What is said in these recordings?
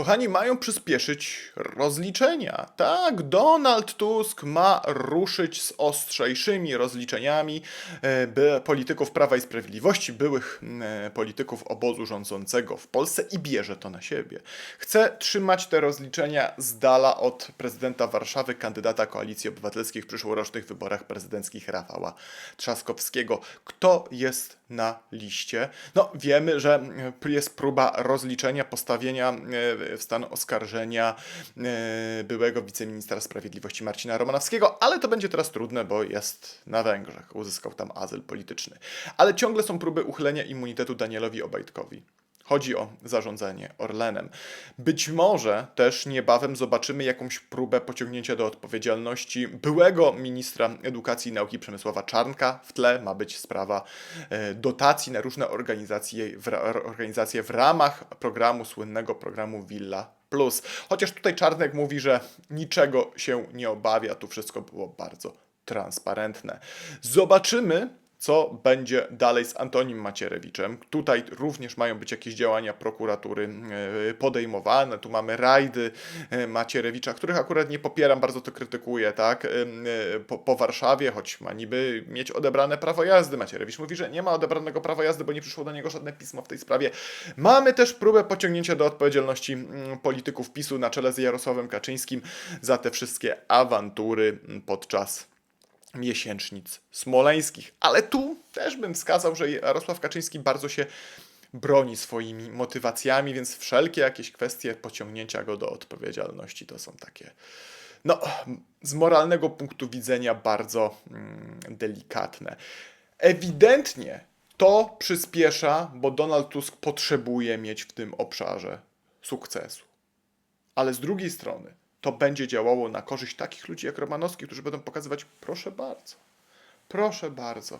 Kochani, mają przyspieszyć rozliczenia. Tak, Donald Tusk ma ruszyć z ostrzejszymi rozliczeniami e, by polityków Prawa i Sprawiedliwości, byłych e, polityków obozu rządzącego w Polsce i bierze to na siebie. Chce trzymać te rozliczenia z dala od prezydenta Warszawy, kandydata Koalicji Obywatelskiej w przyszłorocznych wyborach prezydenckich Rafała Trzaskowskiego. Kto jest na liście? No, wiemy, że jest próba rozliczenia, postawienia e, w stan oskarżenia e, byłego wiceministra sprawiedliwości Marcina Romanowskiego, ale to będzie teraz trudne, bo jest na Węgrzech, uzyskał tam azyl polityczny. Ale ciągle są próby uchylenia immunitetu Danielowi Obajtkowi. Chodzi o zarządzanie Orlenem. Być może też niebawem zobaczymy jakąś próbę pociągnięcia do odpowiedzialności byłego ministra edukacji i nauki Przemysława Czarnka. W tle ma być sprawa e, dotacji na różne organizacje w, organizacje w ramach programu, słynnego programu Villa Plus. Chociaż tutaj Czarnek mówi, że niczego się nie obawia, tu wszystko było bardzo transparentne. Zobaczymy, co będzie dalej z Antonim Macierewiczem. Tutaj również mają być jakieś działania prokuratury e, podejmowane. Tu mamy rajdy e, Macierewicza, których akurat nie popieram, bardzo to krytykuję, tak? E, Po, po Warszawie, choć ma niby mieć odebrane prawo jazdy. Macierewicz mówi, że nie ma odebranego prawa jazdy, bo nie przyszło do niego żadne pismo w tej sprawie. Mamy też próbę pociągnięcia do odpowiedzialności mm, polityków PiSu na czele z Jarosławem Kaczyńskim za te wszystkie awantury podczas miesięcznic smoleńskich. Ale tu też bym wskazał, że Jarosław Kaczyński bardzo się broni swoimi motywacjami, więc wszelkie jakieś kwestie pociągnięcia go do odpowiedzialności to są takie, no, z moralnego punktu widzenia bardzo mm, delikatne. Ewidentnie to przyspiesza, bo Donald Tusk potrzebuje mieć w tym obszarze sukcesu. Ale z drugiej strony to będzie działało na korzyść takich ludzi jak Romanowski, którzy będą pokazywać, proszę bardzo, proszę bardzo.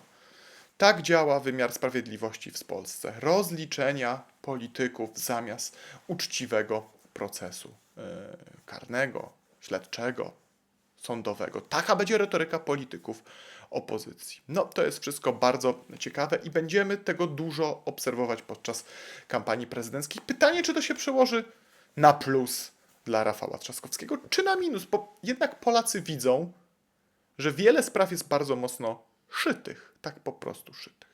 Tak działa wymiar sprawiedliwości w Polsce. Rozliczenia polityków zamiast uczciwego procesu yy, karnego, śledczego, sądowego. Taka będzie retoryka polityków opozycji. No, to jest wszystko bardzo ciekawe i będziemy tego dużo obserwować podczas kampanii prezydenckiej. Pytanie, czy to się przełoży na plus dla Rafała Trzaskowskiego, czy na minus, bo jednak Polacy widzą, że wiele spraw jest bardzo mocno szytych, tak po prostu szytych.